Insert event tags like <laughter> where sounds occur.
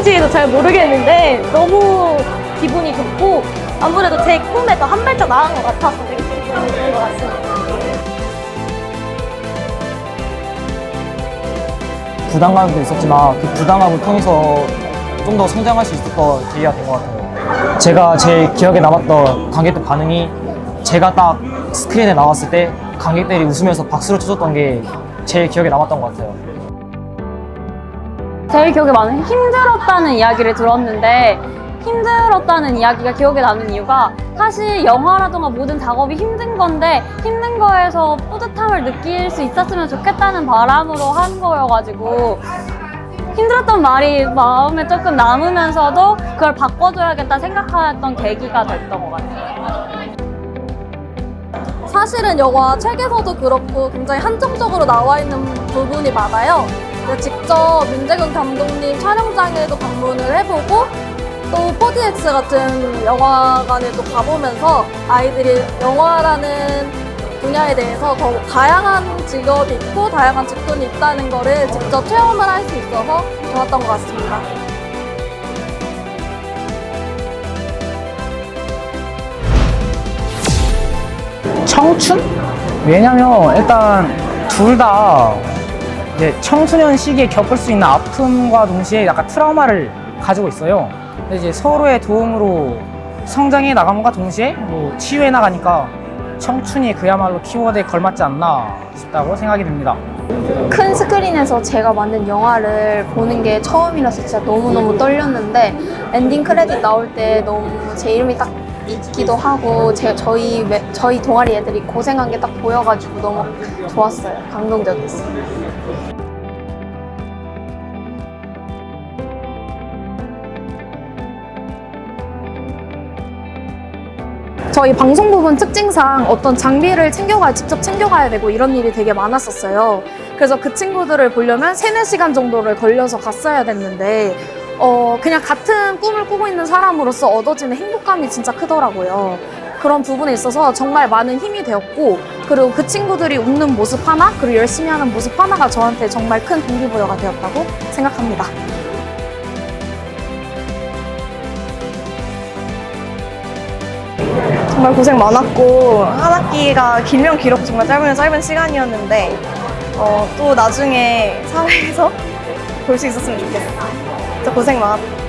뜻인지도 잘 모르겠는데 너무 기분이 좋고 아무래도 제 꿈에 더 한 발짝 나은 것 같아서 되게 기분이 것 같습니다. 부담감도 있었지만 그 부담감을 통해서 좀 더 성장할 수거 계기가 된 것 같아요. 제가 제일 기억에 남았던 관객들 반응이 제가 딱 스크린에 나왔을 때 관객들이 웃으면서 박수를 쳐줬던 게 제일 기억에 남았던 것 같아요. 제일 기억에 많은 힘들었다는 이야기를 들었는데 힘들었다는 이야기가 기억에 나는 이유가 사실 영화라던가 모든 작업이 힘든 건데 힘든 거에서 뿌듯함을 느낄 수 있었으면 좋겠다는 바람으로 한 거여가지고 힘들었던 말이 마음에 조금 남으면서도 그걸 바꿔줘야겠다 생각했던 계기가 됐던 것 같아요. 사실은 영화 책에서도 그렇고 굉장히 한정적으로 나와 있는 부분이 많아요. 직접 민재근 감독님 촬영장에도 방문을 해보고 또 4DX 같은 영화관에도 가보면서 아이들이 영화라는 분야에 대해서 더 다양한 직업이 있고 다양한 직군이 있다는 거를 직접 체험을 할 수 있어서 좋았던 것 같습니다. 청춘? 왜냐면 일단 둘 다 청소년 시기에 겪을 수 있는 아픔과 동시에 약간 트라우마를 가지고 있어요. 근데 이제 서로의 도움으로 성장해 나감과 동시에 뭐 치유해 나가니까 청춘이 그야말로 키워드에 걸맞지 않나 싶다고 생각이 듭니다. 큰 스크린에서 제가 만든 영화를 보는 게 처음이라서 진짜 너무너무 떨렸는데 엔딩 크레딧 나올 때 너무 제 이름이 딱 있기도 하고 제, 저희, 매- 저희 동아리 애들이 고생한 게 딱 보여가지고 너무 좋았어요. 감동적이었어요. 저희 방송 부분 특징상 어떤 장비를 챙겨가야 직접 챙겨가야 되고 이런 일이 되게 많았었어요. 그래서 그 친구들을 보려면 3, 4시간 정도를 걸려서 갔어야 됐는데 어, 그냥 같은 꿈을 꾸고 있는 사람으로서 얻어지는 행복감이 진짜 크더라고요. 그런 부분에 있어서 정말 많은 힘이 되었고 그리고 그 친구들이 웃는 모습 하나 그리고 열심히 하는 모습 하나가 저한테 정말 큰 동기부여가 되었다고 생각합니다. 정말 고생 많았고 한 학기가 길면 길었고 정말 짧으면 짧은 시간이었는데 어, 또 나중에 사회에서 <laughs> 볼 수 있었으면 좋겠어. 진짜 고생 많았다.